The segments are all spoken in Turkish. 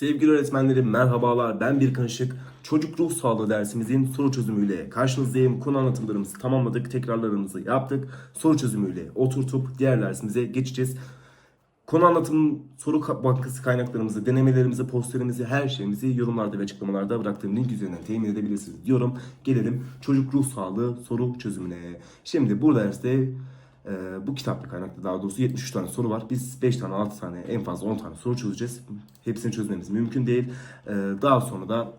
Sevgili öğretmenlerim merhabalar ben Birkan Işık. Çocuk ruh sağlığı dersimizin soru çözümüyle karşınızdayım. Konu anlatımlarımızı tamamladık, tekrarlarımızı yaptık. Soru çözümüyle oturtup diğer dersimize geçeceğiz. Konu anlatım, soru ka- bankası kaynaklarımızı, denemelerimizi, posterimizi, her şeyimizi yorumlarda ve açıklamalarda bıraktığım link üzerinden temin edebilirsiniz diyorum. Gelelim çocuk ruh sağlığı soru çözümüne. Şimdi bu derste e, bu kitaplı kaynakta daha doğrusu 73 tane soru var. Biz 5 tane 6 tane en fazla 10 tane soru çözeceğiz. Hepsini çözmemiz mümkün değil. E, daha sonra da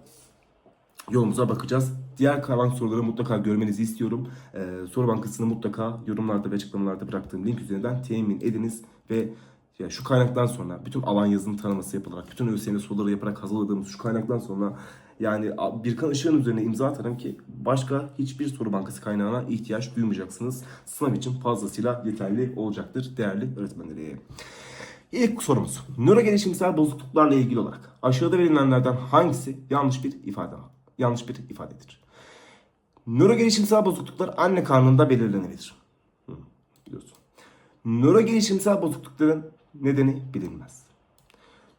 yolumuza bakacağız. Diğer kalan soruları mutlaka görmenizi istiyorum. Ee, soru bankasını mutlaka yorumlarda ve açıklamalarda bıraktığım link üzerinden temin ediniz ve ya şu kaynaktan sonra bütün alan yazılım taraması yapılarak, bütün ÖSYM soruları yaparak hazırladığımız şu kaynaktan sonra yani Birkan Işık'ın üzerine imza atarım ki başka hiçbir soru bankası kaynağına ihtiyaç duymayacaksınız. Sınav için fazlasıyla yeterli olacaktır değerli öğretmenleri. İlk sorumuz. Nöro gelişimsel bozukluklarla ilgili olarak aşağıda verilenlerden hangisi yanlış bir ifade yanlış bir ifadedir? Nöro gelişimsel bozukluklar anne karnında belirlenebilir. Hı, biliyorsun. Nöro gelişimsel bozuklukların nedeni bilinmez.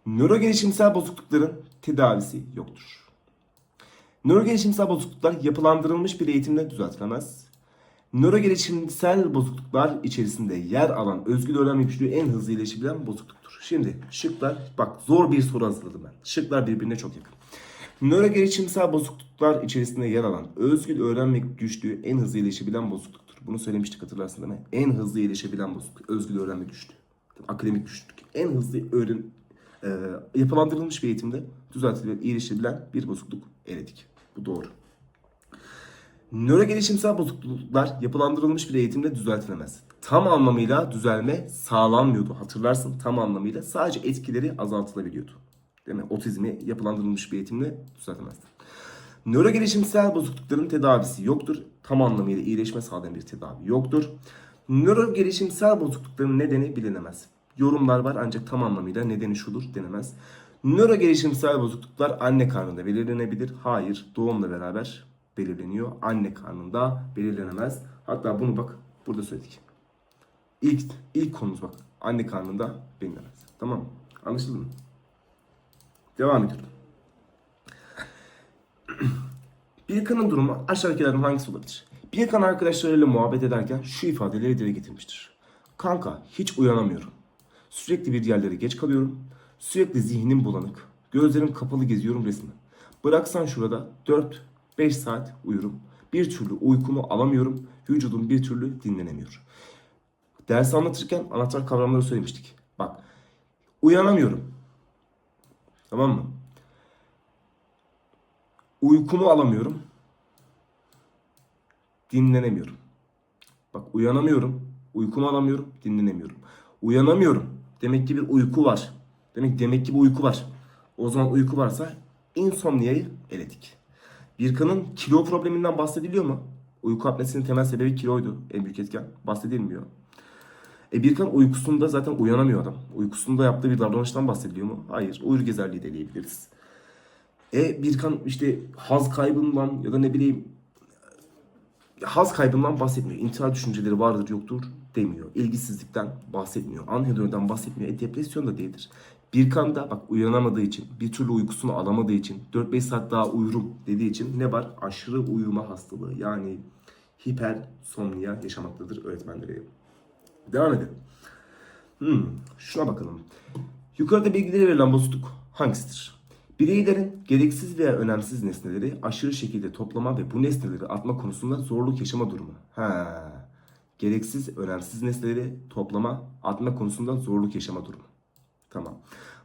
Nöro gelişimsel bozuklukların tedavisi yoktur. Nöro gelişimsel bozukluklar yapılandırılmış bir eğitimle düzeltilemez. Nöro gelişimsel bozukluklar içerisinde yer alan özgül öğrenme güçlüğü en hızlı iyileşebilen bozukluktur. Şimdi şıklar bak zor bir soru hazırladım ben. Şıklar birbirine çok yakın. Nöro gelişimsel bozukluklar içerisinde yer alan özgül öğrenme güçlüğü en hızlı iyileşebilen bozukluktur. Bunu söylemiştik hatırlarsın değil mi? En hızlı iyileşebilen bozukluk özgül öğrenme güçlüğü. Akademik güçlük. En hızlı öğren e, yapılandırılmış bir eğitimde düzeltilen, iyileşebilen bir bozukluk eledik. Bu doğru. Nöro gelişimsel bozukluklar yapılandırılmış bir eğitimde düzeltilemez. Tam anlamıyla düzelme sağlanmıyordu. Hatırlarsın tam anlamıyla sadece etkileri azaltılabiliyordu. Değil mi? Otizmi yapılandırılmış bir eğitimle düzeltemezdi. Nöro gelişimsel bozuklukların tedavisi yoktur. Tam anlamıyla iyileşme sağlayan bir tedavi yoktur. Nöro gelişimsel bozuklukların nedeni bilinemez. Yorumlar var ancak tam anlamıyla nedeni şudur denemez. Nöro gelişimsel bozukluklar anne karnında belirlenebilir. Hayır, doğumla beraber belirleniyor. Anne karnında belirlenemez. Hatta bunu bak burada söyledik. İlk, ilk konumuz bak. Anne karnında belirlenemez. Tamam mı? Anlaşıldı mı? Devam ediyorum. Birkan'ın durumu aşağıdakilerden hangisi olabilir? Birkan arkadaşlarıyla muhabbet ederken şu ifadeleri dile getirmiştir. Kanka hiç uyanamıyorum. Sürekli bir yerlere geç kalıyorum. Sürekli zihnim bulanık. Gözlerim kapalı geziyorum resmen. Bıraksan şurada 4-5 saat uyurum. Bir türlü uykumu alamıyorum. Vücudum bir türlü dinlenemiyor. Ders anlatırken anahtar kavramları söylemiştik. Bak uyanamıyorum. Tamam mı? Uykumu alamıyorum. Dinlenemiyorum. Bak uyanamıyorum. Uykumu alamıyorum. Dinlenemiyorum. Uyanamıyorum. Demek ki bir uyku var. Demek demek ki bir uyku var. O zaman uyku varsa insomniayı eledik. Birkan'ın kilo probleminden bahsediliyor mu? Uyku apnesinin temel sebebi kiloydu. En büyük etken. Bahsedilmiyor. E Birkan uykusunda zaten uyanamıyor adam. Uykusunda yaptığı bir davranıştan bahsediliyor mu? Hayır. Uyur gezerliği de diyebiliriz. E Birkan işte haz kaybından ya da ne bileyim haz kaybından bahsetmiyor. İntihar düşünceleri vardır yoktur demiyor. İlgisizlikten bahsetmiyor. Anhedoniden bahsetmiyor. E depresyon da değildir. Birkan da bak uyanamadığı için, bir türlü uykusunu alamadığı için, 4-5 saat daha uyurum dediği için ne var? Aşırı uyuma hastalığı yani hipersomnia yaşamaktadır öğretmenleri. Devam edelim. Hmm, şuna bakalım. Yukarıda bilgileri verilen bozukluk hangisidir? Bireylerin gereksiz veya önemsiz nesneleri aşırı şekilde toplama ve bu nesneleri atma konusunda zorluk yaşama durumu. Ha. Gereksiz, önemsiz nesneleri toplama, atma konusunda zorluk yaşama durumu. Tamam.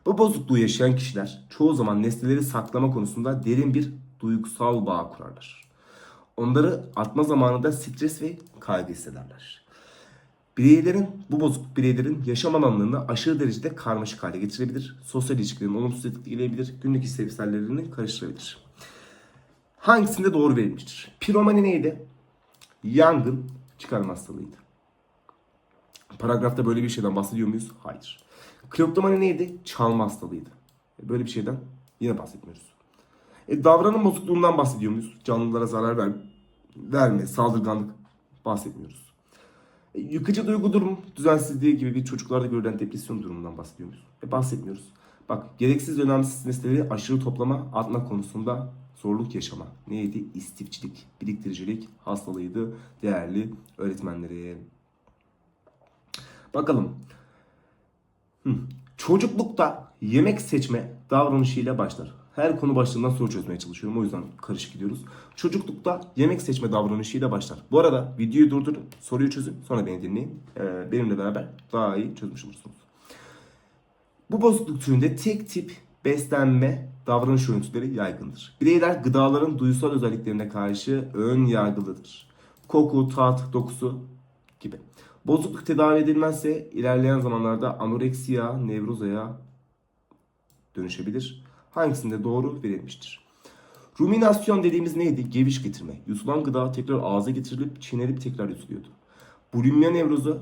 Bu bozukluğu yaşayan kişiler çoğu zaman nesneleri saklama konusunda derin bir duygusal bağ kurarlar. Onları atma zamanında stres ve kaygı hissederler. Bireylerin, bu bozukluk bireylerin yaşam alanlarını aşırı derecede karmaşık hale getirebilir. Sosyal ilişkilerini olumsuz etkileyebilir. Günlük istevsellerini karıştırabilir. Hangisinde doğru verilmiştir? Piromani neydi? Yangın çıkarma hastalığıydı. Paragrafta böyle bir şeyden bahsediyor muyuz? Hayır. Kleptomani neydi? Çalma hastalığıydı. Böyle bir şeyden yine bahsetmiyoruz. E, davranım bozukluğundan bahsediyor muyuz? Canlılara zarar ver, verme, saldırganlık bahsetmiyoruz. Yıkıcı duygu durum düzensizliği gibi bir çocuklarda görülen depresyon durumundan bahsediyor muyuz? E, bahsetmiyoruz. Bak gereksiz önemsiz nesneleri aşırı toplama, atma konusunda zorluk yaşama. Neydi? İstifçilik, biriktiricilik hastalığıydı değerli öğretmenleri. Bakalım. Hı. Çocuklukta yemek seçme davranışıyla başlar. Her konu başlığından soru çözmeye çalışıyorum. O yüzden karışık gidiyoruz. Çocuklukta yemek seçme davranışıyla başlar. Bu arada videoyu durdurun, soruyu çözün, sonra beni dinleyin. Ee, benimle beraber daha iyi çözmüş olursunuz. Bu bozukluk türünde tek tip beslenme davranış örüntüleri yaygındır. Bireyler gıdaların duysal özelliklerine karşı ön yargılıdır. Koku, tat, dokusu gibi. Bozukluk tedavi edilmezse ilerleyen zamanlarda anoreksiya, nevrozaya dönüşebilir. Hangisinde doğru verilmiştir? Ruminasyon dediğimiz neydi? Geviş getirme. Yutulan gıda tekrar ağza getirilip çiğnenip tekrar yutuluyordu. Bulimya nevrozu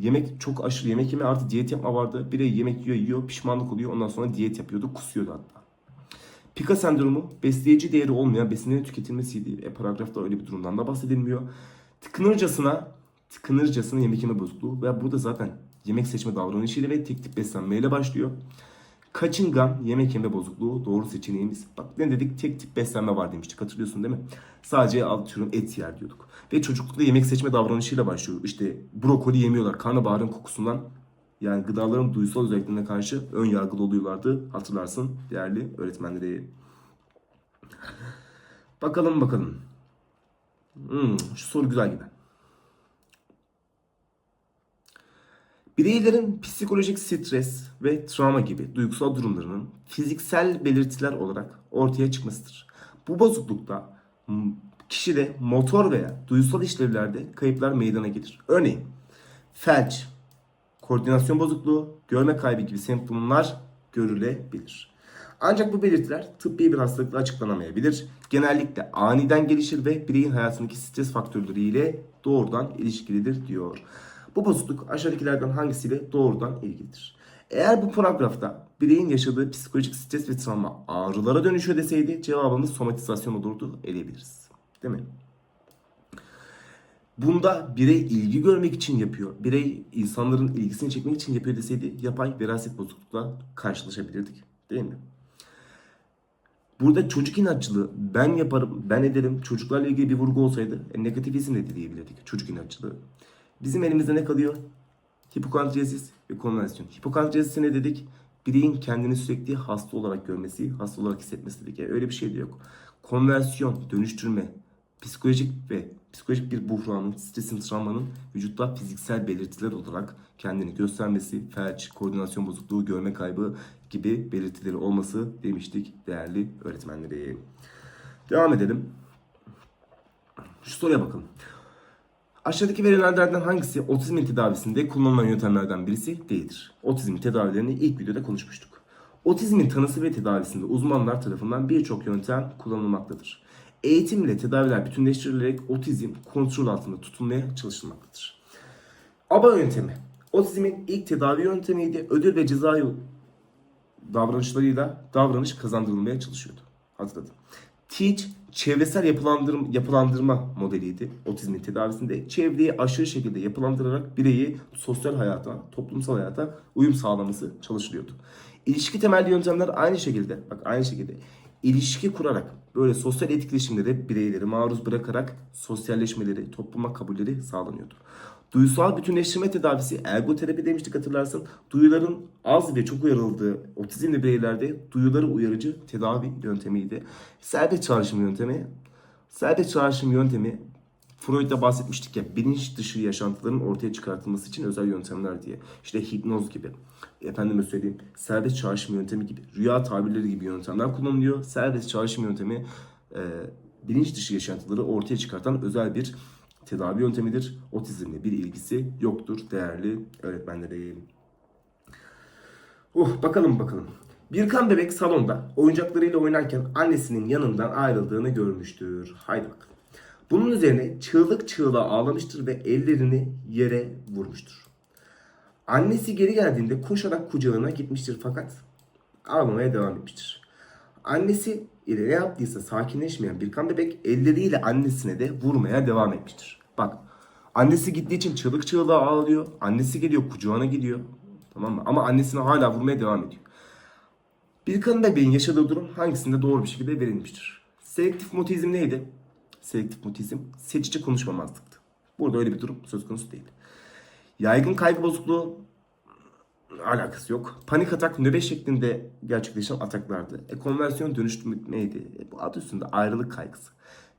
yemek çok aşırı yemek yeme artı diyet yapma vardı. Birey yemek yiyor yiyor pişmanlık oluyor ondan sonra diyet yapıyordu kusuyordu hatta. Pika sendromu besleyici değeri olmayan besinlerin tüketilmesiydi. E, paragrafta öyle bir durumdan da bahsedilmiyor. Tıkınırcasına tıkınırcasına yemek yeme bozukluğu ve burada zaten yemek seçme davranışıyla ve tek tip beslenmeyle başlıyor. Kaçıngan yemek yeme bozukluğu doğru seçeneğimiz. Bak ne dedik tek tip beslenme var demiştik hatırlıyorsun değil mi? Sadece atıyorum et yer diyorduk. Ve çocuklukta yemek seçme davranışıyla başlıyor. İşte brokoli yemiyorlar karnabaharın kokusundan. Yani gıdaların duysal özelliklerine karşı ön yargılı oluyorlardı. Hatırlarsın değerli öğretmenleri. Bakalım bakalım. Hmm, şu soru güzel gibi. Bireylerin psikolojik stres ve travma gibi duygusal durumlarının fiziksel belirtiler olarak ortaya çıkmasıdır. Bu bozuklukta kişide motor veya duysal işlevlerde kayıplar meydana gelir. Örneğin felç, koordinasyon bozukluğu, görme kaybı gibi semptomlar görülebilir. Ancak bu belirtiler tıbbi bir hastalıkla açıklanamayabilir. Genellikle aniden gelişir ve bireyin hayatındaki stres faktörleriyle doğrudan ilişkilidir diyor. Bu bozukluk aşağıdakilerden hangisiyle doğrudan ilgilidir? Eğer bu paragrafta bireyin yaşadığı psikolojik stres ve travma ağrılara dönüşüyor deseydi cevabımız somatizasyon olurdu eleyebiliriz. Değil mi? Bunda birey ilgi görmek için yapıyor. Birey insanların ilgisini çekmek için yapıyor deseydi yapay veraset bozuklukla karşılaşabilirdik. Değil mi? Burada çocuk inatçılığı ben yaparım, ben ederim. Çocuklarla ilgili bir vurgu olsaydı e, negatifizm de diyebilirdik. Çocuk inatçılığı. Bizim elimizde ne kalıyor? Hipokondriyazis ve konversiyon. Hipokondriyazis ne dedik? Bireyin kendini sürekli hasta olarak görmesi, hasta olarak hissetmesi dedik. Yani öyle bir şey de yok. Konversiyon, dönüştürme, psikolojik ve psikolojik bir buhranın, stresin, travmanın vücutta fiziksel belirtiler olarak kendini göstermesi, felç, koordinasyon bozukluğu, görme kaybı gibi belirtileri olması demiştik değerli öğretmenleri. Devam edelim. Şu soruya bakalım. Aşağıdaki verilenlerden hangisi otizmin tedavisinde kullanılan yöntemlerden birisi değildir? Otizmin tedavilerini ilk videoda konuşmuştuk. Otizmin tanısı ve tedavisinde uzmanlar tarafından birçok yöntem kullanılmaktadır. Eğitim ile tedaviler bütünleştirilerek otizm kontrol altında tutulmaya çalışılmaktadır. ABA yöntemi. Otizmin ilk tedavi yöntemiydi. Ödül ve ceza davranışlarıyla davranış kazandırılmaya çalışıyordu. Hatırladım. Teach çevresel yapılandırma, yapılandırma modeliydi otizmin tedavisinde. Çevreyi aşırı şekilde yapılandırarak bireyi sosyal hayata, toplumsal hayata uyum sağlaması çalışılıyordu. İlişki temelli yöntemler aynı şekilde, bak aynı şekilde ilişki kurarak böyle sosyal etkileşimlere bireyleri maruz bırakarak sosyalleşmeleri, topluma kabulleri sağlanıyordu. Duysal bütünleştirme tedavisi ergoterapi demiştik hatırlarsın. Duyuların az ve çok uyarıldığı otizmli bireylerde duyuları uyarıcı tedavi yöntemiydi. Serbest çağrışım yöntemi. Serbest çağrışım yöntemi Freud'da bahsetmiştik ya bilinç dışı yaşantıların ortaya çıkartılması için özel yöntemler diye. İşte hipnoz gibi, efendime söyleyeyim serbest çağrışım yöntemi gibi, rüya tabirleri gibi yöntemler kullanılıyor. Serbest çağrışım yöntemi e, bilinç dışı yaşantıları ortaya çıkartan özel bir tedavi yöntemidir. Otizmle bir ilgisi yoktur değerli öğretmenlerim. Uh, bakalım bakalım. Birkan bebek salonda oyuncaklarıyla oynarken annesinin yanından ayrıldığını görmüştür. Haydi bakalım. Bunun üzerine çığlık çığlığa ağlamıştır ve ellerini yere vurmuştur. Annesi geri geldiğinde koşarak kucağına gitmiştir fakat ağlamaya devam etmiştir. Annesi ile ne yaptıysa sakinleşmeyen Birkan bebek elleriyle annesine de vurmaya devam etmiştir. Bak annesi gittiği için çığlık çığlığa ağlıyor. Annesi geliyor kucağına gidiyor. Tamam mı? Ama annesine hala vurmaya devam ediyor. Bir kadın bebeğin yaşadığı durum hangisinde doğru bir şekilde verilmiştir? Selektif motizm neydi? Selektif motizm seçici konuşmamazlıktı. Burada öyle bir durum söz konusu değil. Yaygın kaygı bozukluğu alakası yok. Panik atak nöbet şeklinde gerçekleşen ataklardı. E, konversiyon dönüştürmeydi. E, bu adı üstünde ayrılık kaygısı.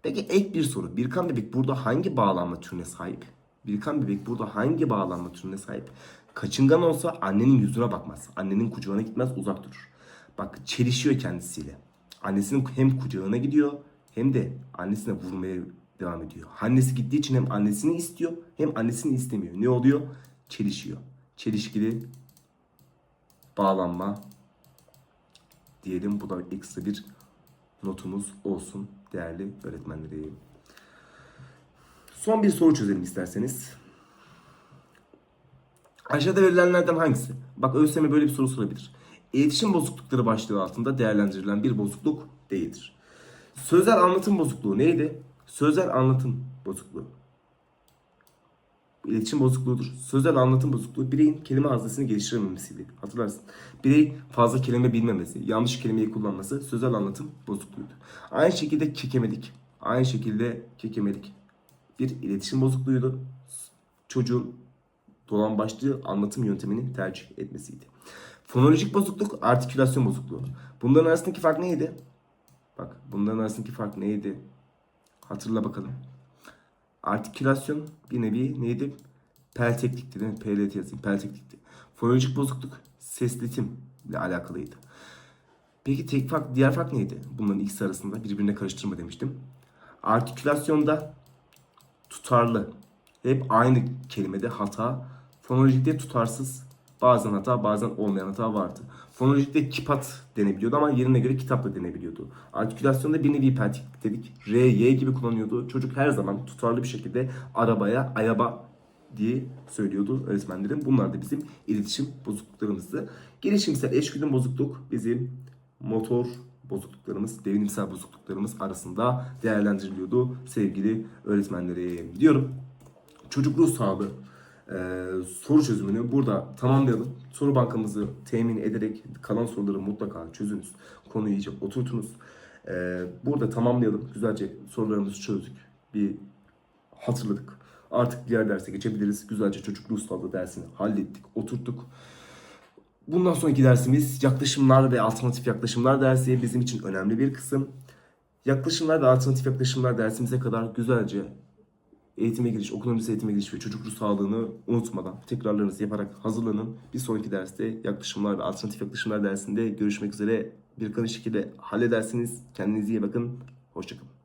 Peki ek bir soru. Birkan bebek burada hangi bağlanma türüne sahip? Birkan bebek burada hangi bağlanma türüne sahip? Kaçıngan olsa annenin yüzüne bakmaz. Annenin kucağına gitmez uzak durur. Bak çelişiyor kendisiyle. Annesinin hem kucağına gidiyor hem de annesine vurmaya devam ediyor. Annesi gittiği için hem annesini istiyor hem annesini istemiyor. Ne oluyor? Çelişiyor. Çelişkili bağlanma diyelim. Bu da ekstra bir notumuz olsun değerli öğretmenlerim. Son bir soru çözelim isterseniz. Aşağıda verilenlerden hangisi? Bak ÖSYM böyle bir soru sorabilir. İletişim bozuklukları başlığı altında değerlendirilen bir bozukluk değildir. Sözel anlatım bozukluğu neydi? Sözel anlatım bozukluğu. İletişim bozukluğudur. Sözel anlatım bozukluğu bireyin kelime haznesini geliştirememesiydi. Hatırlarsın. Birey fazla kelime bilmemesi, yanlış kelimeyi kullanması sözel anlatım bozukluğuydu. Aynı şekilde kekemedik. Aynı şekilde kekemedik. Bir iletişim bozukluğuydu. Çocuğun dolan başlığı anlatım yöntemini tercih etmesiydi. Fonolojik bozukluk, artikülasyon bozukluğu. Bunların arasındaki fark neydi? Bak bunların arasındaki fark neydi? Hatırla bakalım. Artikülasyon bir nevi neydi? Pelteklikti değil mi? PLT yazayım. Pelteklikti. Fonolojik bozukluk sesletim ile alakalıydı. Peki tek fark, diğer fark neydi? Bunların ikisi arasında birbirine karıştırma demiştim. Artikülasyonda tutarlı. Hep aynı kelimede hata. Fonolojikte tutarsız. Bazen hata bazen olmayan hata vardı. Fonolojikte kipat denebiliyordu ama yerine göre kitap da denebiliyordu. Artikülasyonda bir nevi peltiklik dedik. R, Y gibi kullanıyordu. Çocuk her zaman tutarlı bir şekilde arabaya ayaba diye söylüyordu öğretmenlerim. Bunlar da bizim iletişim bozukluklarımızdı. Gelişimsel eşgüdüm bozukluk bizim motor bozukluklarımız, devinimsel bozukluklarımız arasında değerlendiriliyordu sevgili öğretmenlerim diyorum. Çocuk ruh sağlığı e, soru çözümünü burada tamamlayalım. Soru bankamızı temin ederek kalan soruları mutlaka çözünüz. Konuyu iyice oturtunuz. E, burada tamamlayalım. Güzelce sorularımızı çözdük. Bir hatırladık. Artık diğer derse geçebiliriz. Güzelce çocuk ruh sağlığı dersini hallettik, oturttuk. Bundan sonraki dersimiz yaklaşımlar ve alternatif yaklaşımlar dersi bizim için önemli bir kısım. Yaklaşımlar ve alternatif yaklaşımlar dersimize kadar güzelce eğitime giriş, okul öncesi eğitime giriş ve çocuk ruh sağlığını unutmadan tekrarlarınızı yaparak hazırlanın. Bir sonraki derste yaklaşımlar ve alternatif yaklaşımlar dersinde görüşmek üzere. Bir şekilde halledersiniz. Kendinize iyi bakın. Hoşçakalın.